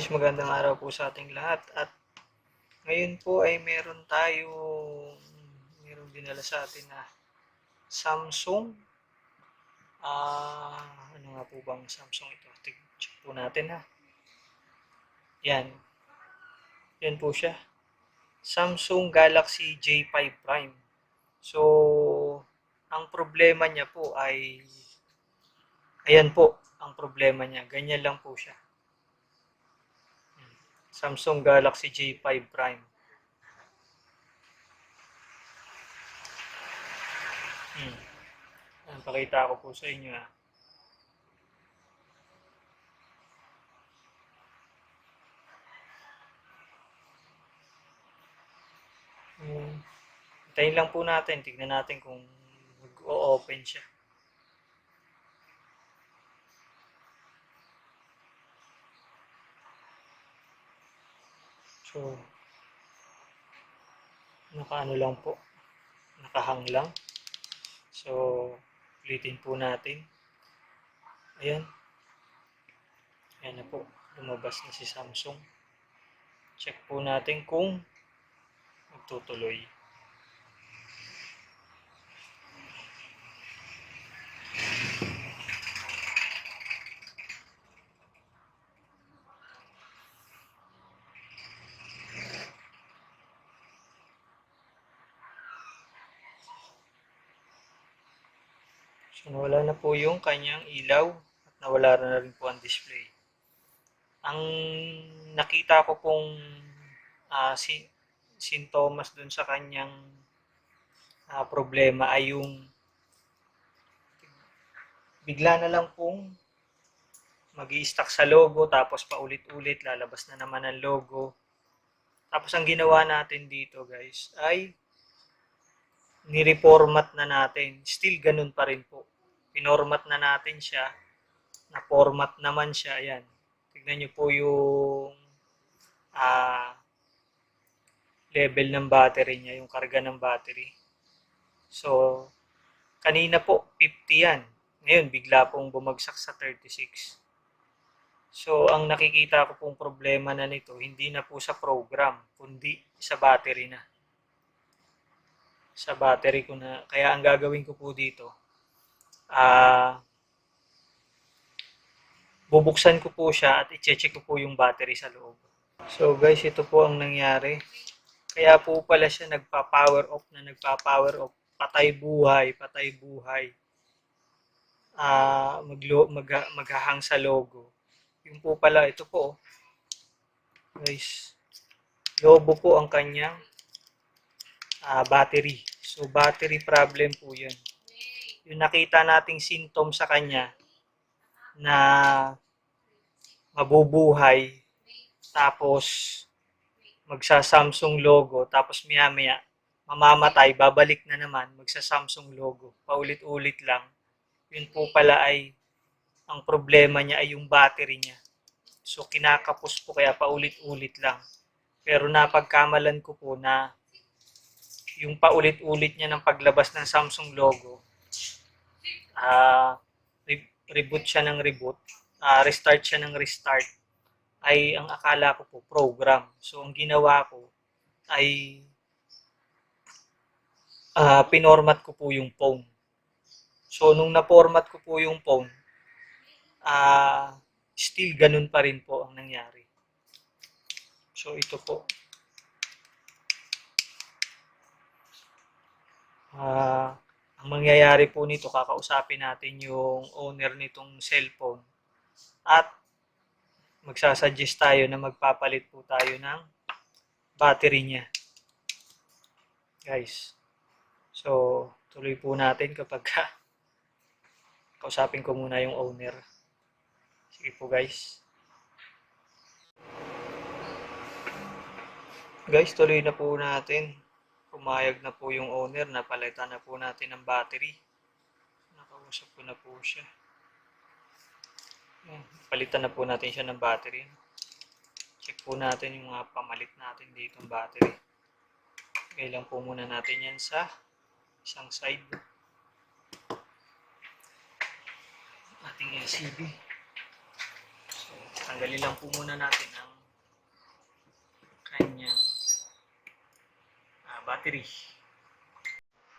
guys, magandang araw po sa ating lahat at ngayon po ay meron tayo meron dinala sa atin na Samsung ah ano nga po bang Samsung ito? Check po natin ha. Yan. Yan po siya. Samsung Galaxy J5 Prime. So, ang problema niya po ay ayan po ang problema niya. Ganyan lang po siya. Samsung Galaxy J5 Prime. Hmm. Ayan, pakita ko po sa inyo ah. Hmm. Hintayin lang po natin. Tignan natin kung mag-o-open siya. So, nakaano lang po. Nakahang lang. So, ulitin po natin. Ayan. Ayan na po. Lumabas na si Samsung. Check po natin kung magtutuloy. So, nawala na po yung kanyang ilaw at nawala na rin po ang display. Ang nakita ko pong ah, si, sintomas dun sa kanyang ah, problema ay yung bigla na lang pong mag stuck sa logo tapos paulit-ulit lalabas na naman ang logo. Tapos ang ginawa natin dito guys ay nireformat na natin. Still ganun pa rin po. Pinormat na natin siya. Na-format naman siya. Ayan. Tignan nyo po yung ah, level ng battery niya, yung karga ng battery. So, kanina po, 50 yan. Ngayon, bigla pong bumagsak sa 36. So, ang nakikita ko pong problema na nito, hindi na po sa program, kundi sa battery na sa battery ko na. Kaya ang gagawin ko po dito, ah bubuksan ko po siya at i-check ko po yung battery sa loob. So guys, ito po ang nangyari. Kaya po pala siya nagpa-power off na nagpa-power off. Patay buhay, patay buhay. Maglo mag maghahang sa logo. Yung po pala, ito po. Guys, lobo po ang kanyang ah, battery. So, battery problem po yun. Yung nakita nating symptom sa kanya na mabubuhay tapos magsa-Samsung logo tapos maya-maya mamamatay, babalik na naman magsa-Samsung logo. Paulit-ulit lang. Yun po pala ay ang problema niya ay yung battery niya. So, kinakapos po kaya paulit-ulit lang. Pero napagkamalan ko po na yung paulit-ulit niya ng paglabas ng Samsung logo, ah re- reboot siya ng reboot, ah, restart siya ng restart, ay ang akala ko po program. So, ang ginawa ko ay ah, pinormat ko po yung phone. So, nung na-format ko po yung phone, ah, still ganun pa rin po ang nangyari. So, ito po. Ah, ang mangyayari po nito, kakausapin natin yung owner nitong cellphone at magsasuggest tayo na magpapalit po tayo ng battery niya. Guys. So, tuloy po natin kapag kausapin ko muna yung owner. Sige po guys. Guys, tuloy na po natin pumayag na po yung owner na palitan na po natin ng battery. Nakausap ko na po siya. Ayan, palitan na po natin siya ng battery. Check po natin yung mga pamalit natin dito ng battery. Kailan po muna natin yan sa isang side. Ating LCD. So, tanggalin lang po muna natin ang ah, battery.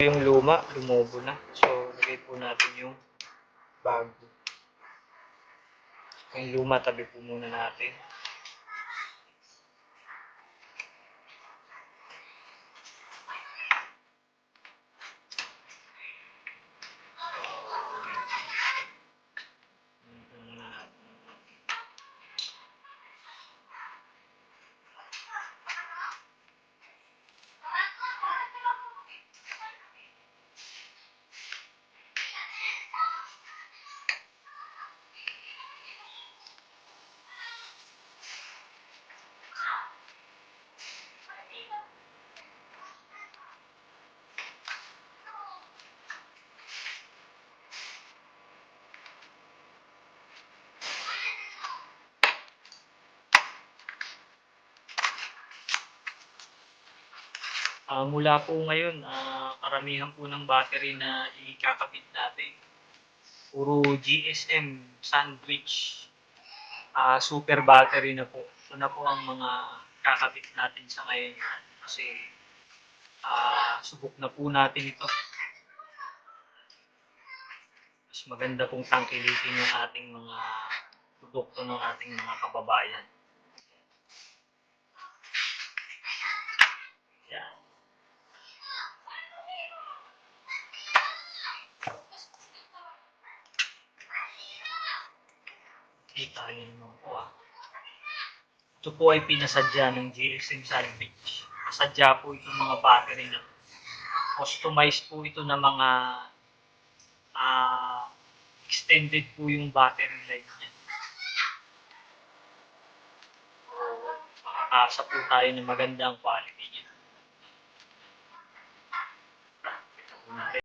Yung luma, lumobo na. So, lagay po natin yung bago. Yung luma, tabi po muna natin. Ah, mula po ngayon, ah, karamihan po ng battery na ikakabit natin. Puro GSM sandwich ah, super battery na po. Ito na po ang mga kakabit natin sa ngayon. Kasi ah, subok na po natin ito. Mas maganda pong tangkilikin yung ating mga produkto ng ating mga kababayan. Yan. Kita niyo naman po ah. Ito po ay pinasadya ng GSM Sandwich. Sadya po itong mga battery na to. Customized po ito ng mga ah extended po yung battery life niya. Makakasa po tayo ng magandang quality niya. Ito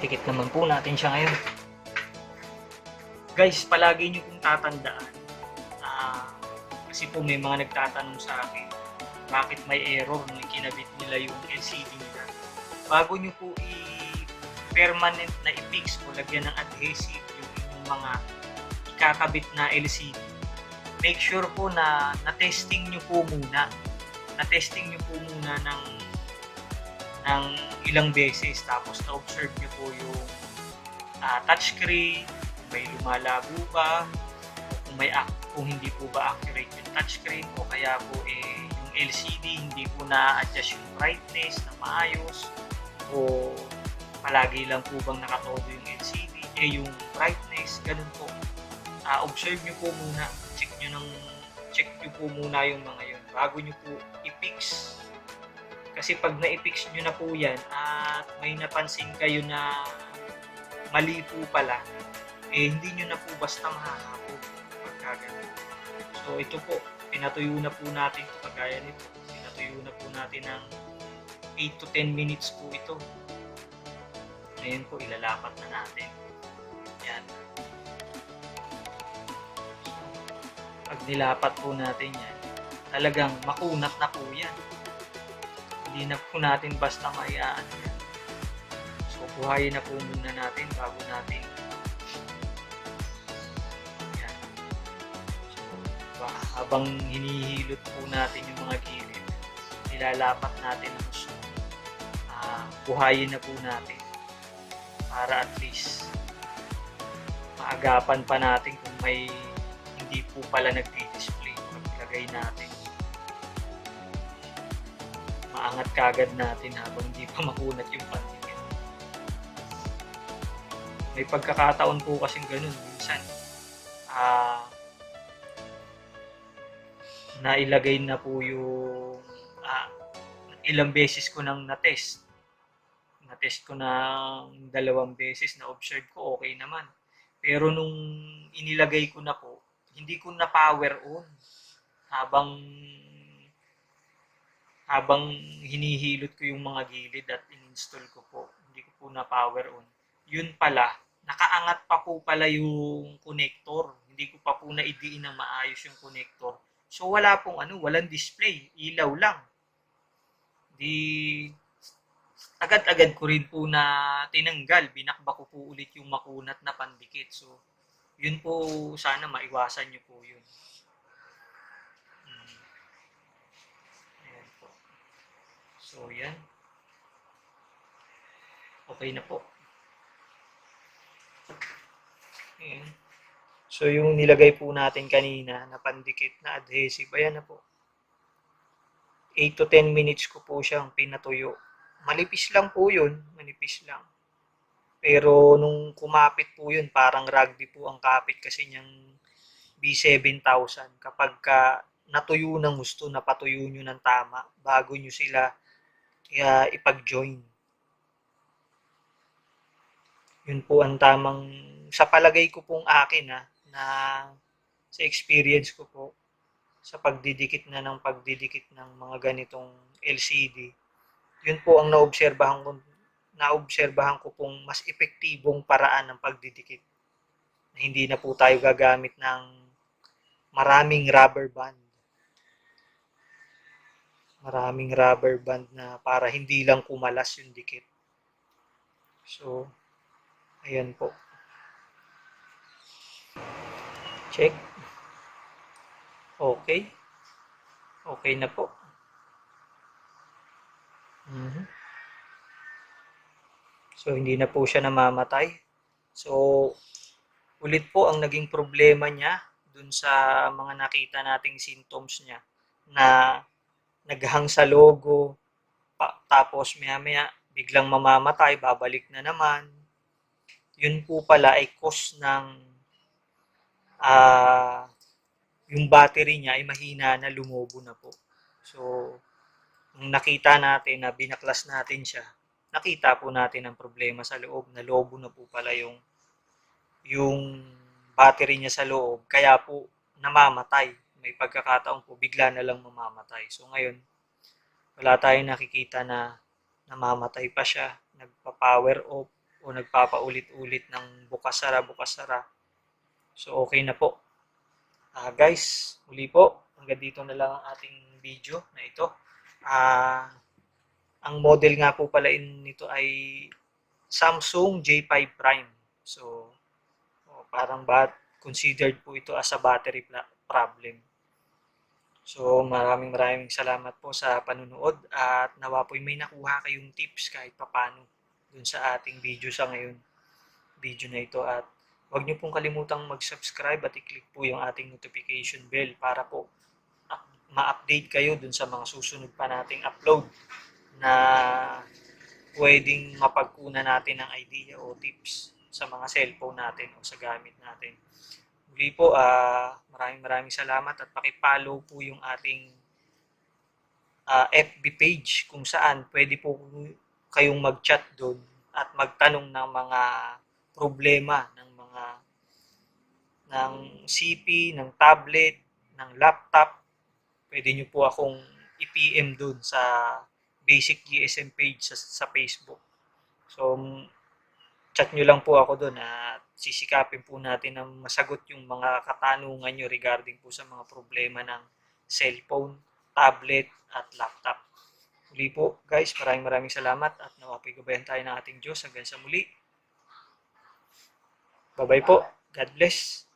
Tikit naman po natin siya ngayon. Guys, palagi nyo pong tatandaan. ah, kasi po may mga nagtatanong sa akin, bakit may error nung kinabit nila yung LCD nila. Bago nyo po i-permanent na i-fix o lagyan ng adhesive yung inyong mga ikakabit na LCD, make sure po na na-testing nyo po muna. Na-testing nyo po muna ng ng ilang beses tapos na-observe niyo po yung ah, touchscreen, may lumalabo ba, o kung, may kung hindi po ba accurate yung touchscreen o kaya po eh, yung LCD hindi po na-adjust yung brightness na maayos o palagi lang po bang nakatodo yung LCD, eh yung brightness, ganun po. Ah, observe niyo po muna, check niyo ng check niyo po muna yung mga yun bago niyo po i-fix kasi pag na-fix nyo na po yan at may napansin kayo na mali po pala, eh hindi nyo na po basta mahahapon pagka ganun. So ito po, pinatuyo na po natin ito kagaya nito. Pinatuyo na po natin ng 8 to 10 minutes po ito. Ngayon po ilalapat na natin. Yan. Pag nilapat po natin yan, talagang makunat na po yan. Hindi na po natin basta mayaan yan. So, buhayin na po muna natin bago natin yan. So, ba- habang hinihilot po natin yung mga gilid, nilalapat natin ang gusto. Ah, buhayin na po natin para at least maagapan pa natin kung may hindi po pala nagdi-display paglagay natin. Maangat kagad natin habang hindi pa makunat yung pandikit. May pagkakataon po kasing ganun. Minsan, ah, nailagay na po yung ah, ilang beses ko nang na-test. Na-test ko ng dalawang beses, na-observe ko, okay naman. Pero nung inilagay ko na po, hindi ko na power on habang habang hinihilot ko yung mga gilid at in-install ko po. Hindi ko po na power on. Yun pala, nakaangat pa po pala yung connector. Hindi ko pa po naidiin ng maayos yung connector. So wala pong ano, walang display, ilaw lang. Di agad-agad ko rin po na tinanggal, binakba ko po ulit yung makunat na pandikit. So yun po sana maiwasan niyo po yun. Mm. Ayan po. So yan. Okay na po. Ayan. So yung nilagay po natin kanina na pandikit na adhesive, ayan na po. 8 to 10 minutes ko po siyang pinatuyo. Malipis lang po yun, manipis lang. Pero nung kumapit po yun, parang rugby po ang kapit kasi niyang B7000. Kapag ka natuyo ng gusto, napatuyo nyo ng tama bago nyo sila uh, ipag-join. Yun po ang tamang, sa palagay ko pong akin ha, na sa experience ko po, sa pagdidikit na ng pagdidikit ng mga ganitong LCD, yun po ang naobserbahan ko naobserbahan ko pong mas epektibong paraan ng pagdidikit. Hindi na po tayo gagamit ng maraming rubber band. Maraming rubber band na para hindi lang kumalas yung dikit. So, ayan po. Check. Okay. Okay na po. Mhm. So, hindi na po siya namamatay. So, ulit po ang naging problema niya dun sa mga nakita nating symptoms niya na naghang sa logo, pa, tapos maya maya biglang mamamatay, babalik na naman. Yun po pala ay cause ng ah yung battery niya ay mahina na lumobo na po. So, nung nakita natin na binaklas natin siya, nakita po natin ang problema sa loob, na lobo na po pala yung yung battery niya sa loob, kaya po namamatay. May pagkakataon po, bigla na lang mamamatay. So ngayon, wala tayong nakikita na namamatay pa siya, nagpa-power off o nagpapaulit-ulit ng bukas-sara, bukas-sara. So okay na po. Ah guys, muli po, hanggang dito na lang ang ating video na ito. Ah ang model nga po pala nito ay Samsung J5 Prime. So, oh, parang bat considered po ito as a battery problem. So, maraming maraming salamat po sa panunood at nawa po may nakuha kayong tips kahit papano dun sa ating video sa ngayon. Video na ito at huwag niyo pong kalimutang mag-subscribe at i-click po yung ating notification bell para po ma-update kayo dun sa mga susunod pa nating upload na pwedeng mapagkunan natin ng idea o tips sa mga cellphone natin o sa gamit natin. Muli po, ah maraming maraming salamat at pakipollow po yung ating ah, FB page kung saan pwede po kayong mag-chat doon at magtanong ng mga problema ng mga ng CP, ng tablet, ng laptop pwede nyo po akong i-PM dun sa basic GSM page sa, sa Facebook. So, chat nyo lang po ako dun at sisikapin po natin na masagot yung mga katanungan nyo regarding po sa mga problema ng cellphone, tablet, at laptop. Muli po, guys, maraming maraming salamat at nawapay gabayan tayo ng ating Diyos hanggang sa muli. Bye-bye po. God bless.